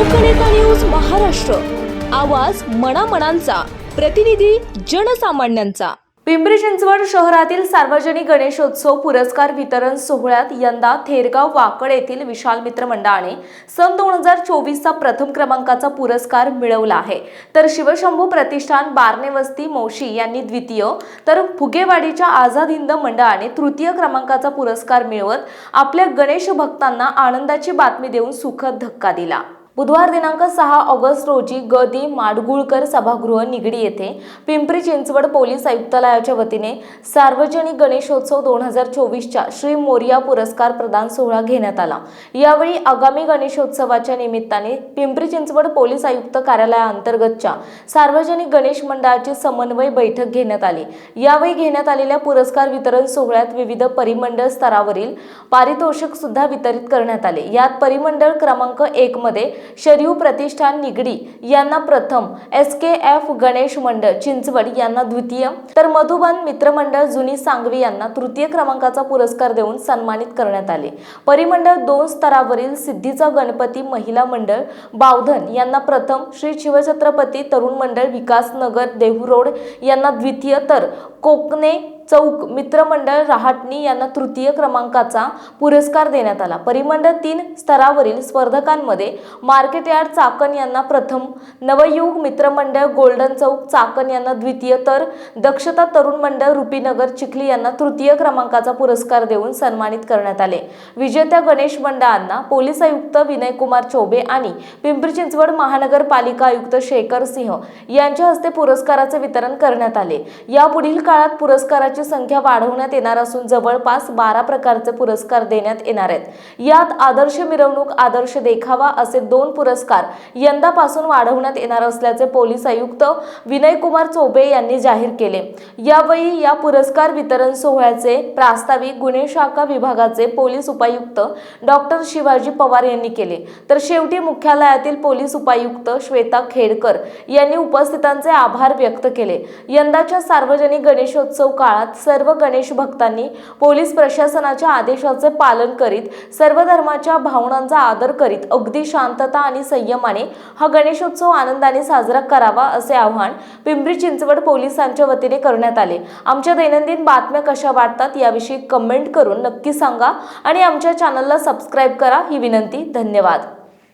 महाराष्ट्र. आवाज मनामनांचा. प्रतिनिधी जनसामान्यांचा. पिंपरी चिंचवड शहरातील सार्वजनिक गणेशोत्सव पुरस्कार वितरण सोहळ्यात यंदा थेरगाव वाकड येथील विशाल मित्र मंडळाने सन दोन हजार चोवीसचा प्रथम क्रमांकाचा पुरस्कार मिळवला आहे. तर शिवशंभू प्रतिष्ठान बारणेवस्ती मोशी यांनी द्वितीय तर फुगेवाडीच्या आझाद हिंद मंडळाने तृतीय क्रमांकाचा पुरस्कार मिळवत आपल्या गणेश भक्तांना आनंदाची बातमी देऊन सुखद धक्का दिला. बुधवार दिनांक सहा ऑगस्ट रोजी ग दि माडगुळकर सभागृह निगडी येथे पिंपरी चिंचवड पोलीस आयुक्तालयाच्या वतीने सार्वजनिक गणेशोत्सव दोन हजार चोवीसच्या श्री मोरिया पुरस्कार प्रदान सोहळा घेण्यात आला. यावेळी आगामी गणेशोत्सवाच्या निमित्ताने पिंपरी चिंचवड पोलीस आयुक्त कार्यालयाअंतर्गतच्या सार्वजनिक गणेश मंडळाची समन्वय बैठक घेण्यात आली. यावेळी घेण्यात आलेल्या पुरस्कार वितरण सोहळ्यात विविध परिमंडळ स्तरावरील पारितोषिक सुद्धा वितरित करण्यात आले. यात परिमंडळ क्रमांक एक मध्ये शरीव प्रतिष्ठान निगडी यांना प्रथम एस के एफ गणेश मंडळ चिंचवड यांना द्वितीय तर मधुबन मित्रमंडळ जुनी सांगवी यांना तृतीय क्रमांकाचा पुरस्कार देऊन सन्मानित करण्यात आले. परिमंडळ दोन स्तरावरील सिद्धीचा गणपती महिला मंडळ बावधन यांना प्रथम श्री शिवछत्रपती तरुण मंडळ विकास नगर देहू रोड यांना द्वितीय तर कोकणे चौक मित्रमंडळ रहाटणी यांना तृतीय क्रमांकाचा पुरस्कार देण्यात आला. परिमंडळ तीन स्तरावरील स्पर्धकांमध्ये मार्केट यार्ड चाकण यांना प्रथम नवयुग मित्रमंडळ गोल्डन चौक चाकण यांना द्वितीय तर दक्षता तरुण मंडळ रुपीनगर चिखली यांना तृतीय क्रमांकाचा पुरस्कार देऊन सन्मानित करण्यात आले. विजेत्या गणेश मंडळांना पोलीस आयुक्त विनयकुमार चौबे आणि पिंपरी चिंचवड महानगरपालिका आयुक्त शेखर सिंह यांच्या हस्ते पुरस्काराचे वितरण करण्यात आले. यापुढील काळात पुरस्काराची संख्या वाढवण्यात येणार असून जवळपास बारा प्रकारचे पुरस्कार देण्यात येणार आहेत. यात आदर्श मिरवणूक आदर्श देखावा असे दोन पुरस्कार यंदापासून वाढवण्यात येणार असल्याचे पोलीस आयुक्त विनयकुमार चोबे यांनी जाहीर केले. यावेळी या पुरस्कार वितरण सोहळ्याचे प्रास्ताविक गुन्हे शाखा विभागाचे पोलीस उपायुक्त डॉक्टर शिवाजी पवार यांनी केले. तर शेवटी मुख्यालयातील पोलीस उपायुक्त श्वेता खेडकर यांनी उपस्थितांचे आभार व्यक्त केले. यंदाच्या सार्वजनिक गणेशोत्सव काळात सर्व गणेश भक्तांनी पोलीस प्रशासनाच्या आदेशाचे पालन करीत सर्व धर्माच्या भावनांचा आदर करीत अगदी शांतता आणि संयमाने हा गणेशोत्सव आनंदाने साजरा करावा असे आवाहन पिंपरी चिंचवड पोलिसांच्या वतीने करण्यात आले. आमच्या दैनंदिन बातम्या कशा वाटतात याविषयी कमेंट करून नक्की सांगा आणि आमच्या चॅनलला सबस्क्राईब करा. ही विनंती धन्यवाद.